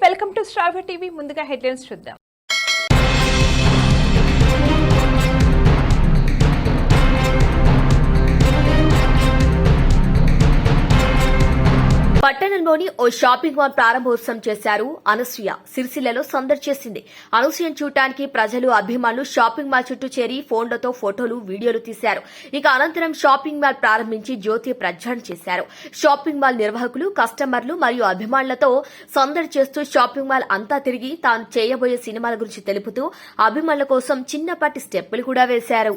Welcome to star TV. ముందుగా headlines చూద్దాం. పట్టణంలోని ఓ షాపింగ్ మాల్ ప్రారంభోత్సవం చేశారు అనసూయ. సిరిసిల్లలో సందడి చేసింది. అనసూయను చూడటానికి ప్రజలు అభిమానులు షాపింగ్ మాల్ చుట్టూ చేరి ఫోన్లతో ఫోటోలు వీడియోలు తీశారు. ఇక అనంతరం షాపింగ్ మాల్ ప్రారంభించి జ్యోతి ప్రజ్వలన చేశారు. షాపింగ్ మాల్ నిర్వాహకులు కస్టమర్లు మరియు అభిమానులతో సందడి చేస్తూ షాపింగ్ మాల్ అంతా తిరిగి తాను చేయబోయే సినిమాల గురించి తెలుపుతూ అభిమానుల కోసం చిన్నపాటి స్టెప్పులు కూడా వేశారు.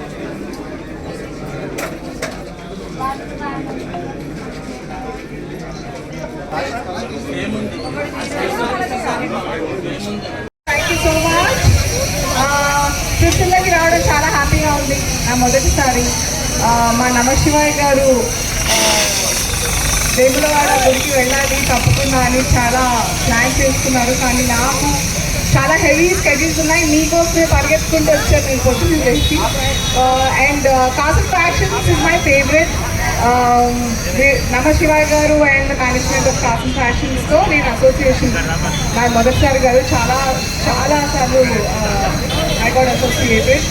థ్యాంక్ యూ సో మచ్ సిరిసిల్లకి రావడం చాలా హ్యాపీగా ఉంది. నా మొదటిసారి మా నమశివాయ్ గారు ఆ, వేములవాడ గుడికి వెళ్ళాలి తప్పకుండా అని చాలా ప్లాన్ చేసుకున్నారు. కానీ నాకు చాలా హెవీ స్కెడ్యూల్స్ ఉన్నాయి. మీకోసమే పరిగెత్తుకుంటూ వచ్చాను నేను పొద్దున్న చేసి and Kasam fashions is my favourite Um, Namashivay గారు అండ్ మేనేజ్మెంట్ ఆఫ్ కాసం ఫ్యాషన్స్తో నేను అసోసియేషన్ నా మొదటిసారి గారు చాలా చాలా సార్లు ఐ గాడ్ అసోసియేటెడ్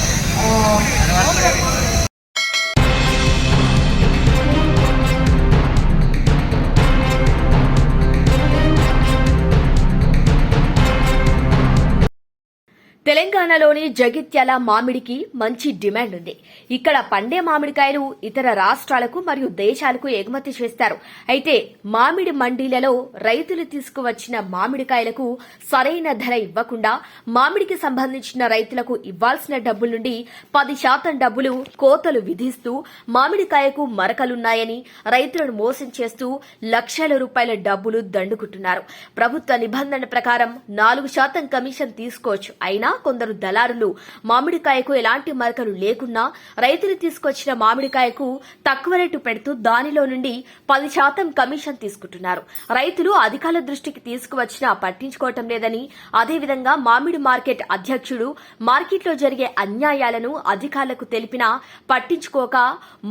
తెలంగాణలోని జగిత్యాల మామిడికి మంచి డిమాండ్ ఉంది. ఇక్కడ పండే మామిడికాయలు ఇతర రాష్ట్రాలకు మరియు దేశాలకు ఎగుమతి చేస్తారు. అయితే మామిడి మండీలలో రైతులు తీసుకువచ్చిన మామిడికాయలకు సరైన ధర ఇవ్వకుండా మామిడికి సంబంధించిన రైతులకు ఇవ్వాల్సిన డబ్బుల నుండి పది శాతం డబ్బులు కోతలు విధిస్తూ మామిడికాయకు మరకలున్నాయని రైతులను మోసం చేస్తూ లక్షల రూపాయల డబ్బులు దండుకుంటున్నారు. ప్రభుత్వ నిబంధన ప్రకారం నాలుగు శాతం కమిషన్ తీసుకోవచ్చు. అయినా కొందరు దళారులు. మామిడికాయకు ఎలాంటి మరకలు లేకున్నా రైతులు తీసుకొచ్చిన మామిడికాయకు తక్కువ రేటు పెడుతూ దానిలో నుండి పది శాతం కమిషన్ తీసుకుంటున్నారు. రైతులు అధికారుల దృష్టికి తీసుకువచ్చినా పట్టించుకోవటం లేదని అదేవిధంగా మామిడి మార్కెట్ అధ్యక్షుడు మార్కెట్లో జరిగే అన్యాయాలను అధికారులకు తెలిపినా పట్టించుకోక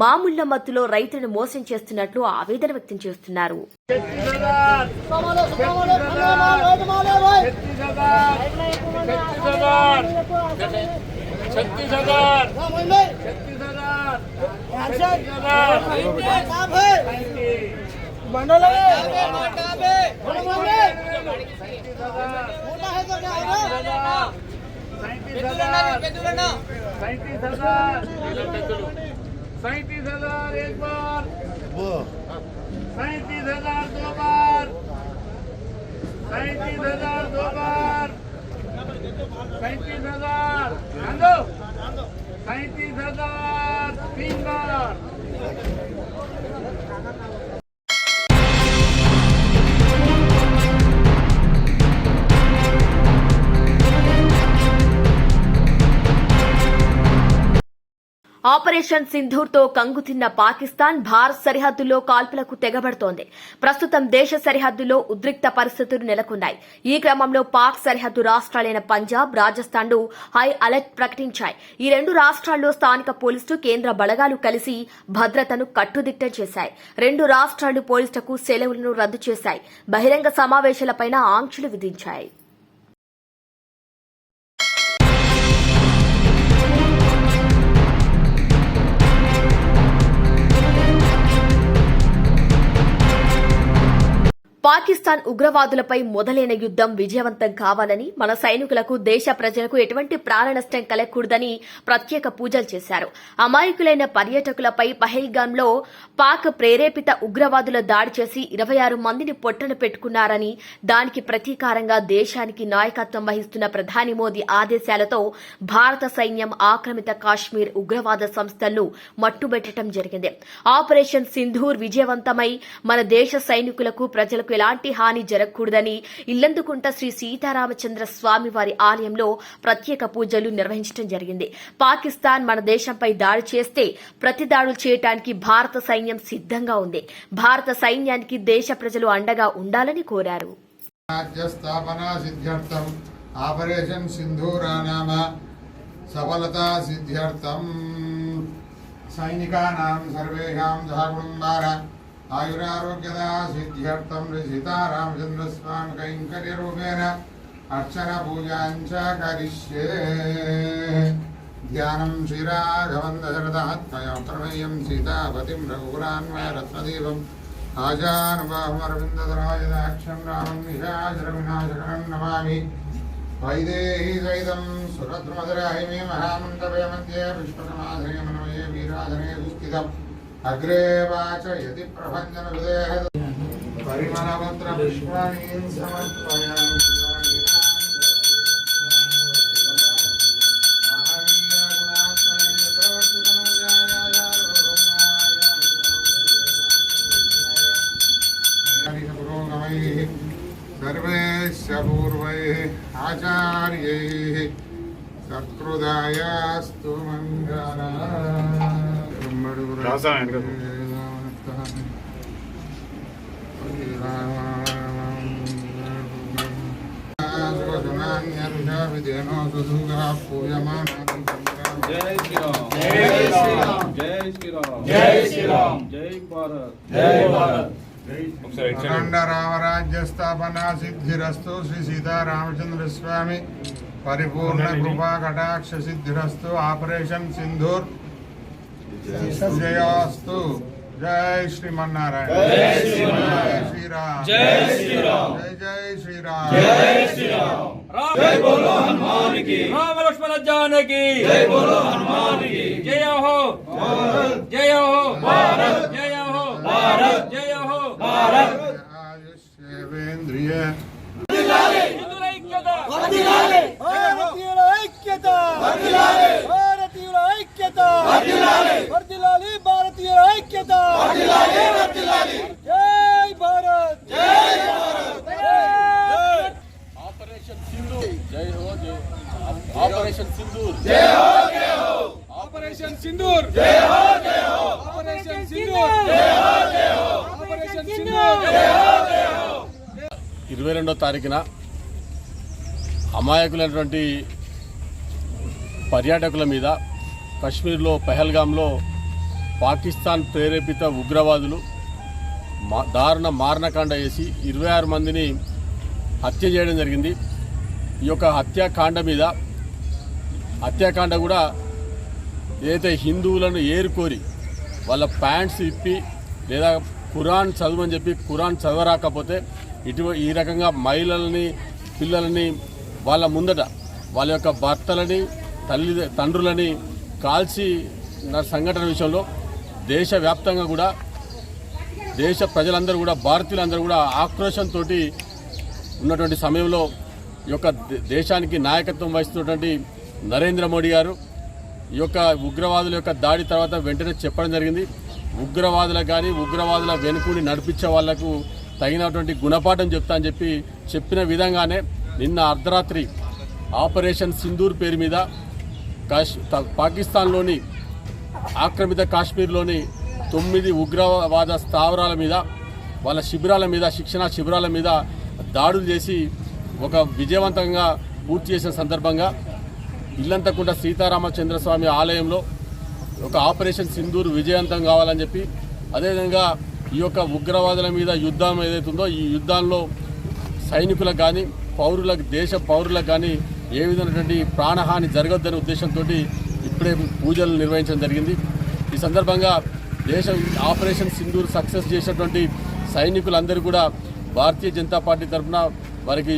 మామూళ్ళ మత్తులో రైతులను మోసం చేస్తున్నట్లు ఆవేదన వ్యక్తం చేస్తున్నారు. छत्तीस हजार छत्तीस हजार. छत्तीस हजार सैंतीस हजार सैंतीस हजार सैंतीस हजार एक बार. सैंतीस हजार दो बार सैंतीस हजार दो बार. સૈત્રીસ હજાર દોબાર. સૈત્રીસ હજાર. સૈત્રીસ હજાર. ఆపరేషన్ సింధూర్తో కంగుతిన్న పాకిస్తాన్ భారత్ సరిహద్దులో కాల్పులకు తెగబడుతోంది. ప్రస్తుతం దేశ సరిహద్దులో ఉద్రిక్త పరిస్థితులు నెలకొన్నాయి. ఈ క్రమంలో పాక్ సరిహద్దు రాష్ట్రాలైన పంజాబ్ రాజస్థాన్లు హై అలర్ట్ ప్రకటించాయి. ఈ రెండు రాష్ట్రాల్లో స్థానిక పోలీసులు కేంద్ర బలగాలు కలిసి భద్రతను కట్టుదిట్టం చేశాయి. రెండు రాష్ట్రాలు పోలీసులకు సెలవులను రద్దు చేశాయి. బహిరంగ సమావేశాలపైన ఆంక్షలు విధించాయి. పాకిస్తాన్ ఉగ్రవాదులపై మొదలైన యుద్దం విజయవంతం కావాలని మన సైనికులకు దేశ ప్రజలకు ఎటువంటి ప్రాణ నష్టం కలగకూడదని ప్రత్యేక పూజలు చేశారు. అమాయకులైన పర్యాటకులపై పహల్గాంలో పాక్ ప్రేరేపిత ఉగ్రవాదుల దాడి చేసి ఇరవై ఆరు మందిని పొట్టన పెట్టుకున్నారని దానికి ప్రతీకారంగా దేశానికి నాయకత్వం వహిస్తున్న ప్రధాని మోదీ ఆదేశాలతో భారత సైన్యం ఆక్రమిత కాశ్మీర్ ఉగ్రవాద సంస్థలను మట్టుబెట్టడం జరిగింది. ఆపరేషన్ సింధూర్ విజయవంతమై మన దేశ సైనికులకు ప్రజలకు ప్రజలకు ఎలాంటి హాని జరగకూడదని ఇల్లందుకుంట శ్రీ సీతారామచంద్ర స్వామి వారి ఆలయంలో ప్రత్యేక పూజలు నిర్వహించడం జరిగింది. పాకిస్తాన్ మన దేశంపై దాడి చేస్తే ప్రతి దాడులు చేయటానికి భారత సైన్యం సిద్ధంగా ఉంది. భారత సైన్యానికి దేశ ప్రజలు అండగా ఉండాలని కోరారు. సఫలతా సిద్ధ్యర్థం. సైనికానాం సర్వేషాం ఆయురారోగ్యదా సిద్ధ్యర్థం సీతారామచంద్రస్వామి కైంకర్య రూపేణ అర్చన పూజాంచ కరిష్యే ధ్యానం శ్రీరాఘవందశరథాత్మయ ప్రణయం సీతాపతిం రఘురాన్వయ రత్నదీపం ఆజానుభావమరవిందరాజదాక్షం రామం నిశాచరవినాశకరం నమామి వైదేహి సైతం సురద్మధురాహిమే మహామండపే మధ్యే విశ్వసమాధనే మనమయే వీరాధనే స్థితం अग्रे वाच यदि प्रभञ्जनहृदयः परिमलपत्र पुष्पाणीं समर्पयामि। सर्वैश्च पूर्वैः आचार्यैः రాసా వెనక. జై శ్రీరామ్ జై శ్రీరామ్ జై శ్రీరామ్ జై శ్రీరామ్ జై భారత్ జై భారత్ ఒకసారి ఇటు సైడ్ అఖండ రామరాజ్య స్థాపన సిద్ధిరస్తు శ్రీ సీతారామచంద్ర స్వామి పరిపూర్ణ కృపా కటాక్ష సిద్ధిరస్తు ఆపరేషన్ సింధూర్ జయాస్తు జై శ్రీమన్నారాయణ జై శ్రీరామ్ జై శ్రీరామ్ జై జై శ్రీరామ్ జై శ్రీరామ్ జై బోలో హనుమాన్కి రామ లక్ష్మణ జానకి జై బోలో హనుమాన్కి జయ హో జయ హో భారత్ జయ హో భారత్ జయ హో భారత్ ఆయుష్యేంద్రియ హిందువుల ఐక్యత భారతీయుల ఐక్యత భారతీయుల ఐక్యత వర్ధిల్లాలి భారతీయుల ఐక్యత. జై భారత్. జై భారత్. ఆపరేషన్ సింధూర్ జై హో జై ఆపరేషన్ సింధూర్ జై హో జై హో. ఆపరేషన్ సింధూర్. జై హో జై హో. ఆపరేషన్ సింధూర్. జై హో జై హో. ఆపరేషన్ సింధూర్. జై హో జై హో. ఇరవై రెండో తారీఖున అమాయకులైనటువంటి పర్యాటకుల మీద కశ్మీర్లో పెహల్గాంలో పాకిస్తాన్ ప్రేరేపిత ఉగ్రవాదులు మా దారుణ మారణకాండ వేసి ఇరవై ఆరు మందిని హత్య చేయడం జరిగింది. ఈ యొక్క హత్యాకాండ మీద హత్యాకాండ కూడా ఏదైతే హిందువులను ఏరుకోరి వాళ్ళ ప్యాంట్స్ ఇప్పి లేదా ఖురాన్ చదవని చెప్పి ఖురాన్ చదవరాకపోతే ఇటు ఈ రకంగా మహిళలని పిల్లలని వాళ్ళ ముందట వాళ్ళ యొక్క భర్తలని తల్లి తండ్రులని కాల్చి సంఘటన విషయంలో దేశవ్యాప్తంగా కూడా దేశ ప్రజలందరూ కూడా భారతీయులందరూ కూడా ఆక్రోషంతో ఉన్నటువంటి సమయంలో ఈ యొక్క దే- దేశానికి నాయకత్వం వహిస్తున్నటువంటి నరేంద్ర మోడీ గారు ఈ యొక్క ఉగ్రవాదుల యొక్క దాడి తర్వాత వెంటనే చెప్పడం జరిగింది. ఉగ్రవాదులకు కానీ ఉగ్రవాదుల వెనుకుని నడిపించే వాళ్ళకు తగినటువంటి గుణపాఠం చెప్తా అని చెప్పి చెప్పిన విధంగానే నిన్న అర్ధరాత్రి ఆపరేషన్ సింధూర్ పేరు మీద కాశ్ త- పాకిస్తాన్లోని ఆక్రమిత కాశ్మీర్లోని తొమ్మిది ఉగ్రవాద స్థావరాల మీద వాళ్ళ శిబిరాల మీద శిక్షణ శిబిరాల మీద దాడులు చేసి ఒక విజయవంతంగా పూర్తి చేసిన సందర్భంగా ఇల్లంతకుంట సీతారామచంద్రస్వామి ఆలయంలో ఒక ఆపరేషన్ సింధూర్ విజయవంతం కావాలని చెప్పి అదేవిధంగా ఈ యొక్క ఉగ్రవాదుల మీద యుద్ధం ఏదైతుందో ఈ యుద్ధాల్లో సైనికులకు కానీ పౌరులకు దేశ పౌరులకు కానీ ఏ విధమైనటువంటి ప్రాణహాని జరగొద్దనే ఉద్దేశంతో ఇప్పుడే పూజలు నిర్వహించడం జరిగింది. ఈ సందర్భంగా దేశం ఆపరేషన్ సింధూర్ సక్సెస్ చేసినటువంటి సైనికులందరూ కూడా భారతీయ జనతా పార్టీ తరఫున వారికి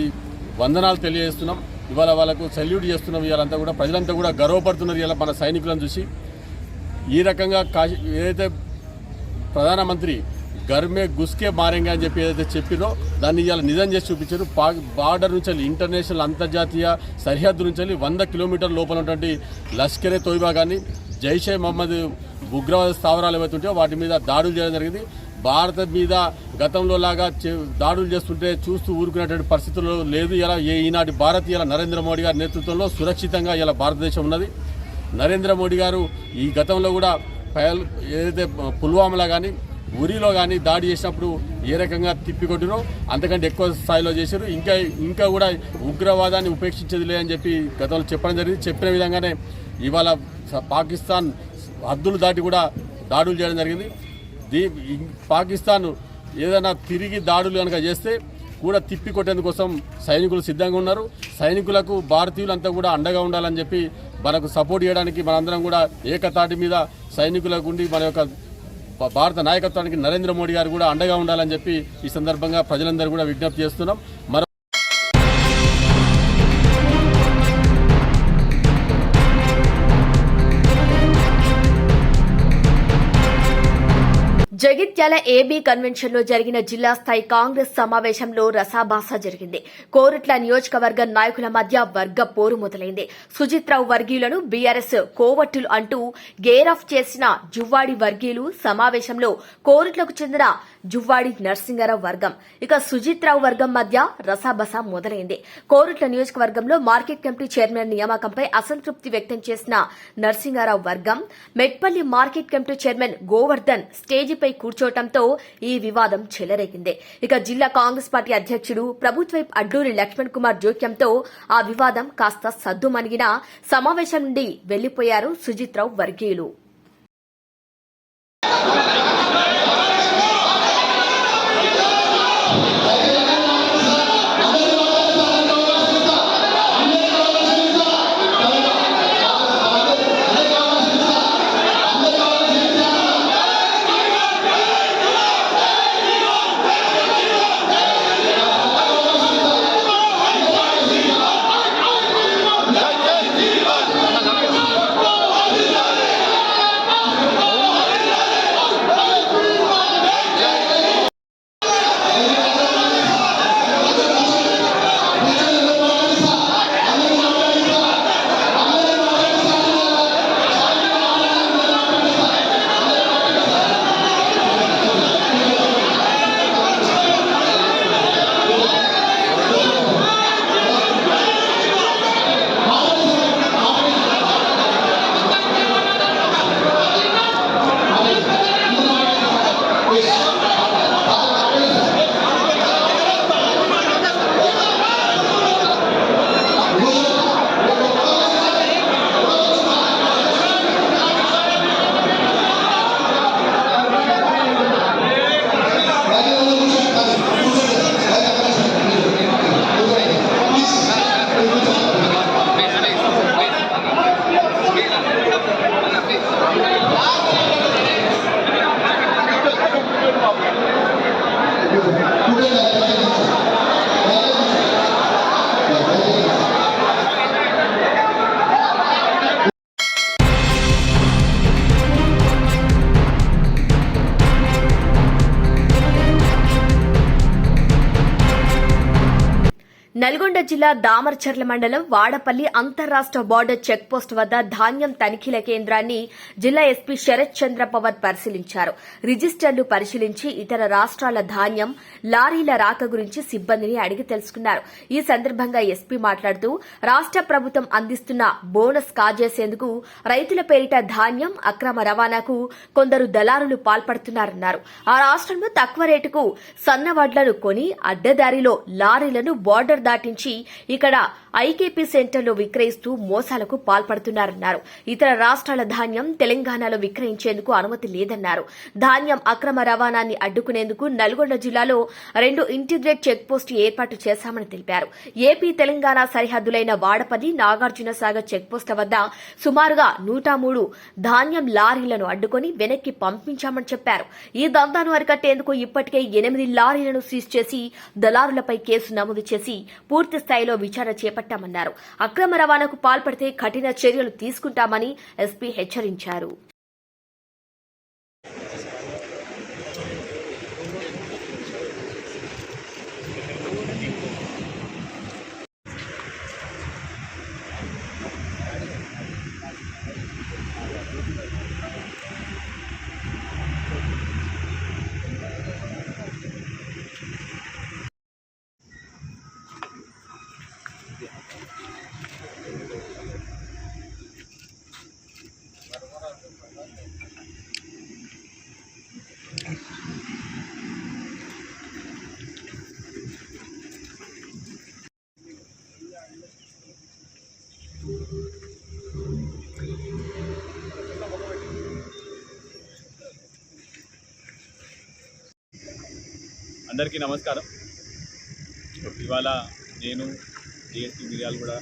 వందనాలు తెలియజేస్తున్నాం. ఇవాళ వాళ్ళకు సెల్యూట్ చేస్తున్నాం. ఇవాళంతా కూడా ప్రజలంతా కూడా గర్వపడుతున్నారు ఇలా మన సైనికులను చూసి. ఈ రకంగా కాశీ ఏదైతే ప్రధానమంత్రి గర్మే గుస్కే మారేంగా అని చెప్పి ఏదైతే చెప్పిరో దాన్ని ఇవాళ నిజం చేసి చూపించారు. పా బార్డర్ నుంచి వెళ్ళి ఇంటర్నేషనల్ అంతర్జాతీయ సరిహద్దు నుంచి వెళ్ళి వంద కిలోమీటర్ల లోపల ఉన్నటువంటి లష్కరే తోయిబా కానీ జైషే మహమ్మద్ ఉగ్రవాద స్థావరాలు ఏవైతే వాటి మీద దాడులు చేయడం జరిగింది. భారత మీద గతంలో లాగా చే- దాడులు చేస్తుంటే చూస్తూ ఊరుకునేటువంటి పరిస్థితుల్లో లేదు. ఇలా ఏ ఈనాటి భారత్ ఇలా నరేంద్ర మోడీ గారి నేతృత్వంలో సురక్షితంగా ఇలా భారతదేశం ఉన్నది. నరేంద్ర మోడీ గారు ఈ గతంలో కూడా ఏదైతే పుల్వామాలో కానీ ఉరిలో కానీ దాడి చేసినప్పుడు ఏ రకంగా తిప్పికొట్టిరో అంతకంటే ఎక్కువ స్థాయిలో చేశారు. ఇంకా ఇంకా కూడా ఉగ్రవాదాన్ని ఉపేక్షించేది లేదని చెప్పి గతంలో చెప్పడం జరిగింది. చెప్పిన విధంగానే ఇవాళ పాకిస్తాన్ హద్దులు దాటి కూడా దాడులు చేయడం జరిగింది. దీ పాకిస్తాన్ ఏదైనా తిరిగి దాడులు కనుక చేస్తే కూడా తిప్పి కొట్టేందుకోసం సైనికులు సిద్ధంగా ఉన్నారు. సైనికులకు భారతీయులంతా కూడా అండగా ఉండాలని చెప్పి మనకు సపోర్ట్ చేయడానికి మనందరం కూడా ఏకతాటి మీద సైనికులకు ఉండి మన యొక్క భారత నాయకత్వానికి నరేంద్ర మోడీ గారు కూడా అండగా ఉండాలని చెప్పి ఈ సందర్భంగా ప్రజలందరూ కూడా విజ్ఞప్తి చేస్తున్నాం. జగిత్యాల ఏబీ కన్వెన్షన్లో జరిగిన జిల్లా స్థాయి కాంగ్రెస్ సమావేశంలో రసాభాస జరిగింది. కోరుట్ల నియోజకవర్గ నాయకుల మధ్య వర్గ పోరు మొదలైంది. సుజిత్రావు వర్గీయులను బీఆర్ఎస్ కోవట్టులు అంటూ గేరాఫ్ చేసిన జువ్వాడి వర్గీయులు సమావేశంలో కోరుట్లకు చెందిన జువ్వాడి నరసింగారావు వర్గం. ఇక సుజిత్రావు వర్గం మధ్య రసాబస మొదలైంది. కోరుట్ల నియోజకవర్గంలో మార్కెట్ కమిటీ చైర్మన్ నియామకంపై అసంతృప్తి వ్యక్తం చేసిన నరసింగారావు వర్గం Metpally market committee chairman Govardhan స్టేజీపై కూర్చోవడంతో ఈ వివాదం చెలరేగింది. ఇక జిల్లా కాంగ్రెస్ పార్టీ అధ్యక్షుడు ప్రభుత్వైపు అడ్లూరి లక్ష్మణ్ కుమార్ జోక్యంతో ఆ వివాదం కాస్త సద్దుమణిగిన సమావేశం నుండి వెళ్ళిపోయారు సుజిత్రావు వర్గీయులు. జిల్లా దామర్చర్ల మండలం వాడపల్లి అంతర్రాష్ట్ర బార్డర్ చెక్ పోస్ట్ వద్ద ధాన్యం తనిఖీల కేంద్రాన్ని జిల్లా ఎస్పీ శరత్ చంద్ర పవర్ పరిశీలించారు. రిజిస్టర్లు పరిశీలించి ఇతర రాష్ట్రాల ధాన్యం లారీల రాక గురించి సిబ్బందిని అడిగి తెలుసుకున్నారు. ఈ సందర్భంగా ఎస్పీ మాట్లాడుతూ రాష్ట్ర ప్రభుత్వం అందిస్తున్న బోనస్ కాజేసేందుకు రైతుల పేరిట ధాన్యం అక్రమ రవాణాకు కొందరు దళారులు పాల్పడుతున్నారన్నారు. ఆ రాష్ట్రంలో తక్కువ రేటుకు సన్న వడ్లను కొని అడ్డదారిలో లారీలను బార్డర్ దాటించి ఇక్కడ ఐకేపీ సెంటర్లో విక్రయిస్తూ మోసాలకు పాల్పడుతున్నారన్నారు. ఇతర రాష్ట్రాల ధాన్యం తెలంగాణలో విక్రయించేందుకు అనుమతి లేదన్నారు. ధాన్యం అక్రమ రవాణాన్ని అడ్డుకునేందుకు నల్గొండ జిల్లాలో రెండు ఇంటిగ్రేట్ చెక్పోస్టు ఏర్పాటు చేశామని తెలిపారు. ఏపీ తెలంగాణ సరిహద్దులైన వాడపల్లి నాగార్జున సాగర్ వద్ద సుమారుగా నూట మూడు ధాన్యం లారీలను అడ్డుకొని వెనక్కి పంపించామని చెప్పారు. ఈ దందాను అరికట్టేందుకు ఇప్పటికే ఎనిమిది లారీలను సీజ్ చేసి దళారులపై కేసు నమోదు చేసి పూర్తి స్థాయిలో విచారణ చేపట్టామన్నారు. అక్రమ రవాణాకు పాల్పడితే కఠిన చర్యలు తీసుకుంటామని ఎస్పీ హెచ్చరించారు. అందరికీ నమస్కారం. ఇవాళ నేను డిఎస్పీ మిర్యాలు కూడా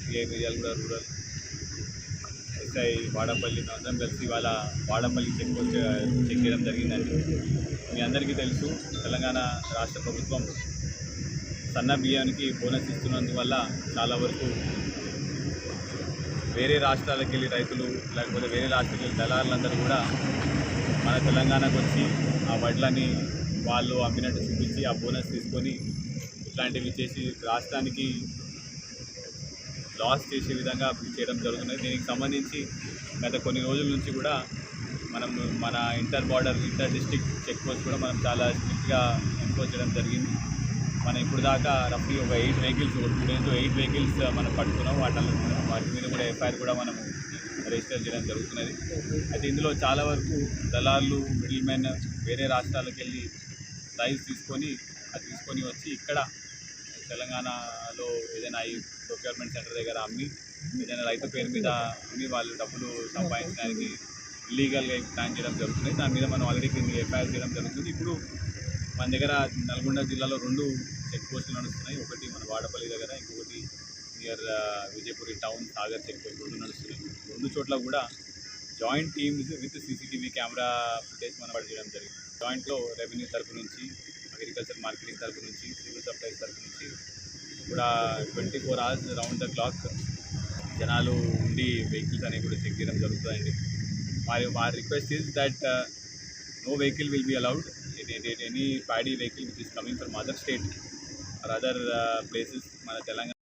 సిఐ మిర్యాలు కూడా రూరల్ ఎస్ఐ వాడపల్లి అందరం కలిసి ఇవాళ వాడపల్లి చెక్ పోస్ట్ చెక్ చేయడం జరిగిందండి. మీ అందరికీ తెలుసు తెలంగాణ రాష్ట్ర ప్రభుత్వం సన్న బియ్యానికి బోనస్ ఇస్తున్నందువల్ల చాలా వరకు వేరే రాష్ట్రాలకు వెళ్ళి రైతులు లేకపోతే వేరే రాష్ట్రాలకు వెళ్ళి దళారులందరూ కూడా మన తెలంగాణకు వచ్చి ఆ వడ్లని వాళ్ళు అమ్మినట్టు చూపించి ఆ బోనస్ తీసుకొని ఇట్లాంటివి చేసి రాష్ట్రానికి లాస్ చేసే విధంగా చేయడం జరుగుతుంది. దీనికి సంబంధించి గత కొన్ని రోజుల నుంచి కూడా మనం మన inter border inter district check post కూడా మనం చాలా స్ట్రిక్ట్గా ఎన్ఫోర్స్ చేయడం జరిగింది. మనం ఇప్పుడు దాకా రఫ్లీ ఒక ఎయిట్ వెహికల్స్ ఒక టూ డేస్ ఎయిట్ వెహికల్స్ మనం పట్టుకున్నాం. వాటి వాటి మీద కూడా ఎఫ్ఐఆర్ కూడా మనం రిజిస్టర్ చేయడం జరుగుతున్నది. అయితే ఇందులో చాలా వరకు దళార్లు మిడిల్ మెన్ వేరే రాష్ట్రాలకు వెళ్ళి సైజ్ తీసుకొని అది తీసుకొని వచ్చి ఇక్కడ తెలంగాణలో ఏదైనా ఈ ప్రొక్యూర్మెంట్ సెంటర్ దగ్గర అమ్మి ఏదైనా రైతు పేరు మీద అమ్మి వాళ్ళు డబ్బులు సంపాదించడానికి ఇల్లీగల్గా ప్లాన్ చేయడం జరుగుతుంది. దాని మీద మనం ఆల్రెడీ దీన్ని ఎఫ్ఐఆర్ చేయడం జరుగుతుంది. ఇప్పుడు మన దగ్గర నల్గొండ జిల్లాలో రెండు చెక్ పోస్టులు నడుస్తున్నాయి. ఒకటి మన వాడపల్లి దగ్గర ఇంకొకటి near Vijayapuri town Sagar check post రెండు నడుస్తున్నాయి. రెండు చోట్ల కూడా joint teams with CCTV camera footage మనం చేయడం జరిగింది. జాయింట్లో రెవెన్యూ తరపు నుంచి అగ్రికల్చర్ మార్కెటింగ్ తరపు నుంచి సివిల్ సప్లైస్ తరపు నుంచి కూడా twenty four hours round the clock జనాలు ఉండి వెహికల్స్ అనేవి కూడా చెక్ చేయడం జరుగుతుందండి మరి మా request is that no vehicle will be allowed any paddy vehicle which is coming from other state or other places మన తెలంగాణ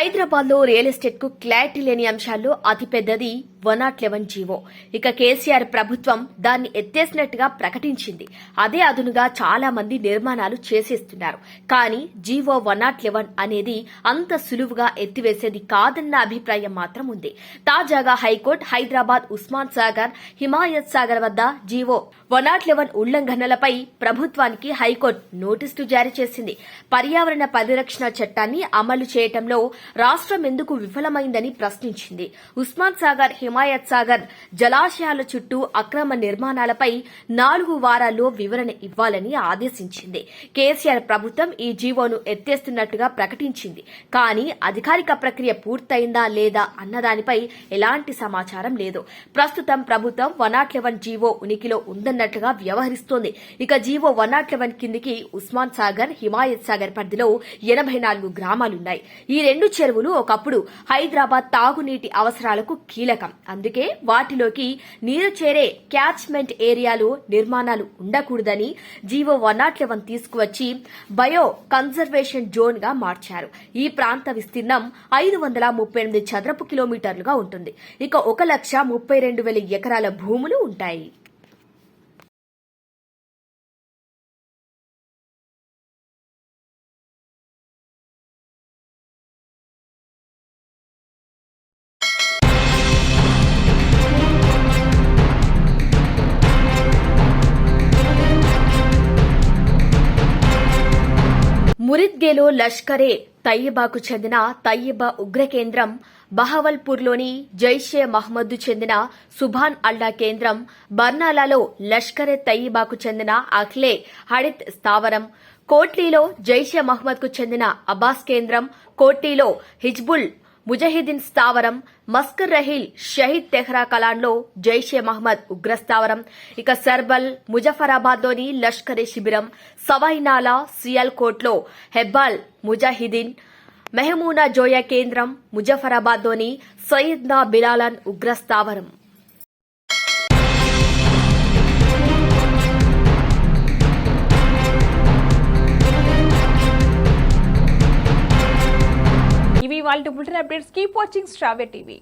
హైదరాబాద్లో రియల్ ఎస్టేట్కు క్లారిటీ లేని అంశాల్లో అతిపెద్దది వన్ నాట్ లెవెన్ జీవో ఇక కేసీఆర్ ప్రభుత్వం దాన్ని ఎత్తేసినట్టుగా ప్రకటించింది. అదే అదునుగా చాలా మంది నిర్మాణాలు చేసేస్తున్నారు. కానీ జీవో వన్ నాట్ లెవెన్ అనేది అంత సులువుగా ఎత్తివేసేది కాదన్న అభిప్రాయం మాత్రం ఉంది. తాజాగా హైకోర్టు హైదరాబాద్ ఉస్మాన్ సాగర్ హిమాయత్ సాగర్ వద్ద జీవో వన్ నాట్ లెవెన్ ఉల్లంఘనలపై ప్రభుత్వానికి హైకోర్టు నోటీసులు జారీ చేసింది. పర్యావరణ పరిరక్షణ చట్టాన్ని అమలు చేయటంలో రాష్ట్రం ఎందుకు విఫలమైందని ప్రశ్నించింది. ఉస్మాన్ సాగర్ హిమాయత్ సాగర్ జలాశయాల చుట్టూ అక్రమ నిర్మాణాలపై నాలుగు వారాల్లో వివరణ ఇవ్వాలని ఆదేశించింది. కేసీఆర్ ప్రభుత్వం ఈ జీవోను ఎత్తేస్తున్నట్టుగా ప్రకటించింది. కానీ అధికారిక ప్రక్రియ పూర్తయిందా లేదా అన్నదానిపై ఎలాంటి సమాచారం లేదు. ప్రస్తుతం ప్రభుత్వం వన్ నాట్ లెవెన్ జీవో ఉనికిలో ఉందన్నట్లుగా వ్యవహరిస్తోంది. ఇక జీవో వన్ నాట్ లెవెన్ కిందికి ఉస్మాన్ సాగర్ హిమాయత్ సాగర్ పరిధిలో ఎనభై నాలుగు గ్రామాలున్నాయి. ఈ రెండు చెరువులు ఒకప్పుడు హైదరాబాద్ తాగునీటి అవసరాలకు కీలకం. అందుకే వాటిలోకి నీరు చేరే క్యాచ్మెంట్ ఏరియాలు నిర్మాణాలు ఉండకూడదని జీవో వన్ నాట్ లెవెన్ తీసుకువచ్చి బయో కన్జర్వేషన్ జోన్గా మార్చారు. ఈ ప్రాంత విస్తీర్ణం ఐదు వందల ముప్పై ఎనిమిది చదరపు కిలోమీటర్లుగా ఉంటుంది. ఇక ఒక లక్ష ముప్పై రెండు వేల ఎకరాల భూములు ఉంటాయి. మురిద్గేలో లష్కరే తయ్యబాకు చెందిన తయ్యబా ఉగ్ర కేంద్రం బహవల్పూర్లోని జైషే మహమ్మద్దు చెందిన సుభాన్ అల్లా కేంద్రం బర్నాలాలో లష్కరే తయ్యబాకు చెందిన అఖ్లే హడిత్ స్థావరం కోట్లీలో జైషే మహమ్మద్కు చెందిన అబ్బాస్ కేంద్రం కోట్లీలో హిజ్బుల్ ముజహిదీన్ స్థావరం మస్కర్ రహీల్ షహీద్ తెహ్రా కలాన్లో జైషే మహ్మద్ ఉగ్రస్థావరం. ఇక సర్బల్ ముజఫరాబాద్లోని లష్కరే శిబిరం సవైనాలా సియాల్కోట్లో హెబ్బాల్ ముజాహిదీన్ మెహమూనా జోయా కేంద్రం ముజఫరాబాద్లోని సయ్యద్నా బిలాలన్ ఉగ్రస్థావరం. ఇవి వాళ్ళ బులెటిన్ అప్డేట్స్ కీప్ వాచింగ్ స్ట్రావే టీవీ.